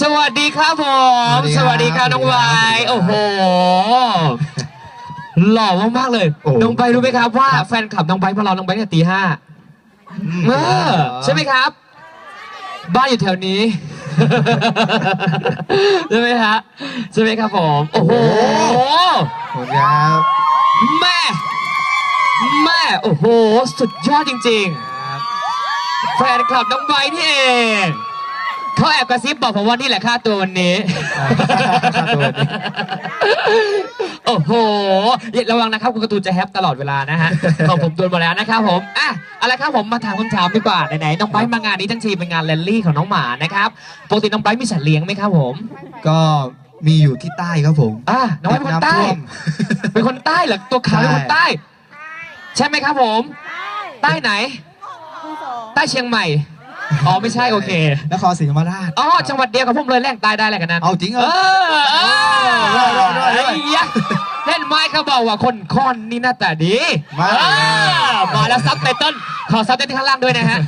สวัสดีครับผม สสวัวัสสดีดีคครัรับบน้องไวายโอ้โห หล่อมากๆเลย โอ้ น้องไบร์ทรู้ไหมครับว่าแฟนคลับน้องไบร์ทมารอน้องไบร์ทตั้งแต่ตีห้าเออใช่ไหมครับ บ้านอยู่แถวนี้ ใช่ไหมฮะใช่ไหมครับผม โอ้โห ขอบคุณครับแม่ แม่ โอ้โห สุดยอดจริง ๆ แฟนคลับน้องไบร์ทนี่เอง เขาแอบกระซิบบอกผมว่านี่แหละค่าตัววันนี้ ค่าตัววันนี้ โอ้โหอย่าระวังนะครับคุณการะตูนจะแฮปตลอดเวลานะฮะ ของผมโดนมาแล้วนะครับผมอะเอาละครับผมมาถามคำถามดีกว่าไหนๆน้องไบร์ทมางานนี้ทั้งทีเป็นงานแรลลี่ของน้องหมานะครับปกติน้องไบร์ทมีสัตว์เลี้ยงไหมครับผมก็มีอยู่ที่ใต้ครับผม อะน้องไบร์ทเป็นคนใต้ำท่วม เป็นคนใต้เหรอตัวขาวเป็นคนใต้ ใช่ไหมครับผม ใต้ไหน ใต้เชียงใหม่ อ๋อไม่ใช่โอเคนครศรีธรรมราช อ๋อจังหวัดเดียวกับผมเลยแลกใต้ได้แหละกันนั้นเอาจริงเหรเอออเออด้วยด้วยด้วยด้วยไอ้ยะเล่นไม้เขาบอกว่าคนคอนนี่หน้าตาดีมาเออมาแล้วซับไตเติ้ลขอซับไตเติ้ลข้างล่างด้วยนะฮะ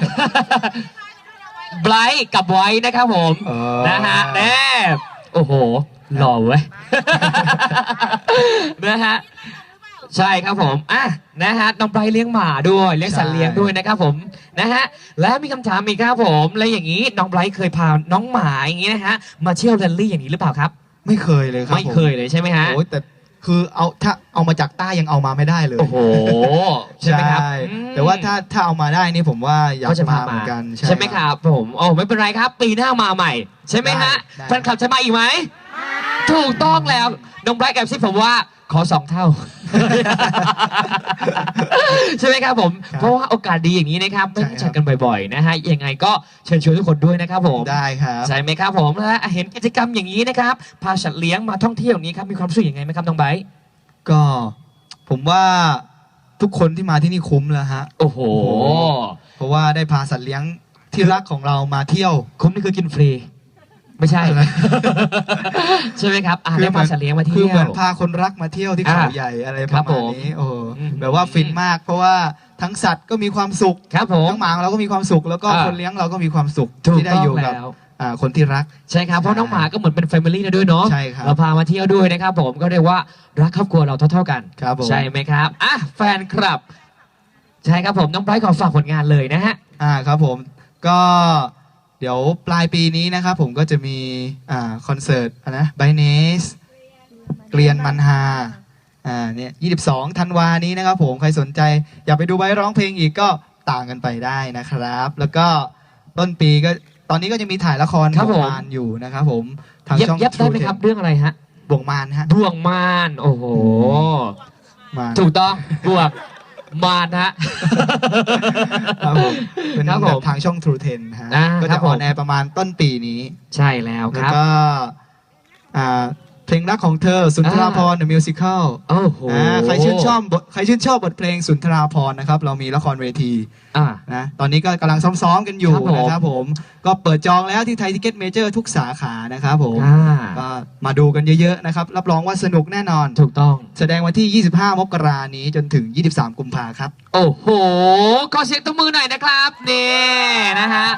ไบรท์กับไว้นะครับผม เออ นะฮะแน่โอ้โหหล่อเว้ย นะฮะ ใช่ครับผมอะนะฮะน้องไบรท์เลี้ยงหมาด้วยเลี้ยงสัตว์เลี้ยงด้วยนะครับผมนะฮะแล้วมีคำถามอีกครับผมแล้วอย่างนี้น้องไบรท์เคยพาน้องหมาอย่างนี้นะฮะมาเที่ยวแรลลี่อย่างนี้หรือเปล่าครับ ไม่เคยเลยครับไม่เคยเลยใช่ไหมฮะ โอ้ยแต่คือเอาถ้าเอามาจากใต้ยังเอามาไม่ได้เลยโอ้โหใช่ไหมครับใช่อืมแต่ว่าถ้าถ้าเอามาได้นี่ผมว่าอยากก็จะมาพาเหมามือนกัน ใช่ไหมครับผมโอ้ไม่เป็นไรครับ ปีหน้ามาใหม่ ใช่ไหมฮะได้แฟนคลับจะมาอีกไหม ถูกต้องแล้วน้องไบรท์แอบซิบผมว่าขอสองเท่า ใช่ไหมครับผมครับเพราะว่าโอกาสดีอย่างนี้นะครับไม่ได้ใช่ครัจับดกันบ่อยๆนะฮะยังไงก็เชิญชวนทุกคนด้วยนะครับผมได้ครับใช่ไหมครับผมและเห็นกิจกรรมอย่างนี้นะครับพาสัตว์เลี้ยงมาท่องเที่ยวอย่างนี้ครับมีความรู้สึกยังไงไหมครับน้องไบร์ทก็ผมว่าทุกคนที่มาที่นี่คุ้มแล้วฮะ โอ้โห เพราะว่าได้พาสัตว์เลี้ยงที่รักของเรามาเที่ยว คุ้มนี่คือกินฟรี ไม่ใช่อะไรใช่ไหมครับอ่าได้พาสัตว์เลี้ยงมาคือเที่เหยมือวนพาคนรักมาเที่ยวที่อ่าเขาใหญ่อะไรคปรัระบมาณนี้โอ้อืมแบบว่าฟินมาก เพราะว่าทั้งสัตว์ก็มีความสุขครับผมทั้งหมาของเราก็มีความสุข แล้วก็อ่า คนเลี้ยงเราก็มีความสุขถูกที่ได้ต้องอยู่กับแล้วอ่าคนที่รัก ใช่ครับ เพราะน้องหมาก็เหมือนเป็นแฟมิลี่นะด้วยเนาะใช่ครับเราพามาเที่ยวด้วยนะครับผมก็เรียกว่ารักครอบครัวเราเท่าๆกัน ครับผม ใช่ไหมครับอะแฟนคลับ ใช่ครับผมน้องไบรท์ขอฝากผลงานเลยนะฮะ อ่าครับผมก็ เดี๋ยวปลายปีนี้นะครับผมก็จะมีอ่าคอนเสิร์ตอะนะไบเนสเกลียนมันฮาอ่าเนี่ย22ธันวานี้นะครับผมใครสนใจ อยากไปดูไบร้องเพลงอีกก็ต่างกันไปได้นะครับ แล้วก็ต้นปีก็ตอนนี้ก็จะมีถ่ายละครครับผม วงมานอยู่นะครับผมทางเย็บช่องเย็บได้ไหมครับ True เรื่องอะไรฮะ10บวงมานฮะบ่วงมาน โอ้โห มาน ถูกต้องบวก มานฮะ ครับผมเป็นครับผมแบบทางช่อง True 10ฮะอ่าก็ครัจะบอผมอนแอร์ประมาณต้นปีนี้ ใช่แล้วคแล้วรับ ก็อ่า เพลงรักของเธอสุนทราพร The Musical โอ้โหอ่าใครชื่นชอบบทใครชื่นชอบบทเพลงสุนทราพรนะครับ เรามีละครเวทีอ่านะตอนนี้ก็กำลังซ้อมๆกันอยู่ครับผมนะครับผม ก็เปิดจองแล้วที่ไทยทิเก็ตเมเจอร์ทุกสาขานะครับผมอ่าก็มาดูกันเยอะๆนะครับ รับรองว่าสนุกแน่นอน ถูกต้อง แสดงวันที่ 25 มกรานี้จนถึง 23 กุมภาครับ โอ้โห ขอเสียงตบมือหน่อยนะครับ นี่นะฮะ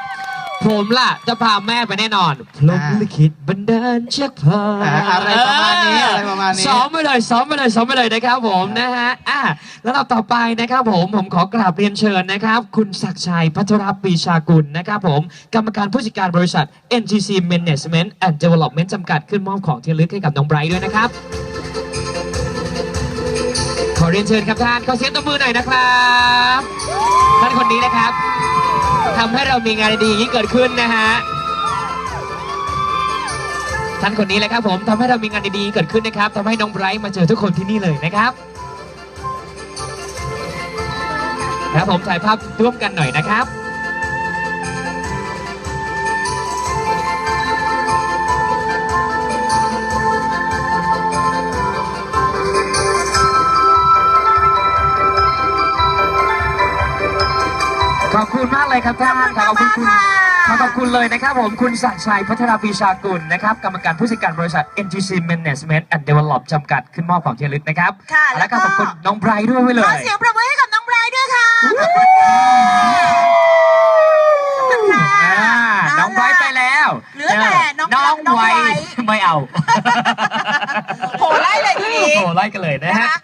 ผมล่ะ จะพาแม่ไปแน่นอนพลมลิขิตบันดาลเชือกพาอ่าอะไรประมาณนี้อะไรประมาณนี้ซ้อมไปเลยซ้อมไปเลยซ้อมไปเลยนะครับผมนะฮะอะแล้วเราต่อไปนะครับผมผมขอกราบเรียนเชิญนะครับ คุณศักดิ์ชัยพัทรปีชากุลนะครับผมกรรมการผู้จัดการบริษัท NGC Management and Development จำกัดขึ้นมอบของที่ระลึกให้กับน้องไบรท์ด้วยนะครับ ขอเรียนเชิญครับท่านขอเสียงตบมือหน่อยนะครับท่าน คนนี้นะครับทำให้เรามีงานดีๆเกิดขึ้นนะฮะท่านคนนี้แหละครับผมทำให้เรามีงานดีๆเกิดขึ้นนะครับทำให้น้องไบรท์มาเจอทุกคนที่นี่เลยนะครับครับผมถ่ายภาพร่วมกันหน่อยนะครับ อบคุณมากเลยครับท่านขอบคุณคุณขอขอบคุณเลยนะครับผมคุณศักดิ์ชัยพัฒนาปีชากุลนะครับกรรมการผู้จัดการบริษัท NGC Management and Develop จำกัดขึ้นมอบของที่ระลึกนะครับค่ะแล้และวก็ก็ขอบคุณน้องไบรท์ด้วยไว้เลขอยเสียงประมือให้กับน้องไบรท์ด้วยค่ะขอบคุณค่ะอ่าน้องไบรท์ไปแล้วเหลือแต่น้องน้องน้องไว้ไว้ไม่เอาโหไล่เลยทีนี้โอ้ไล่กันเลยนะนะฮะคะ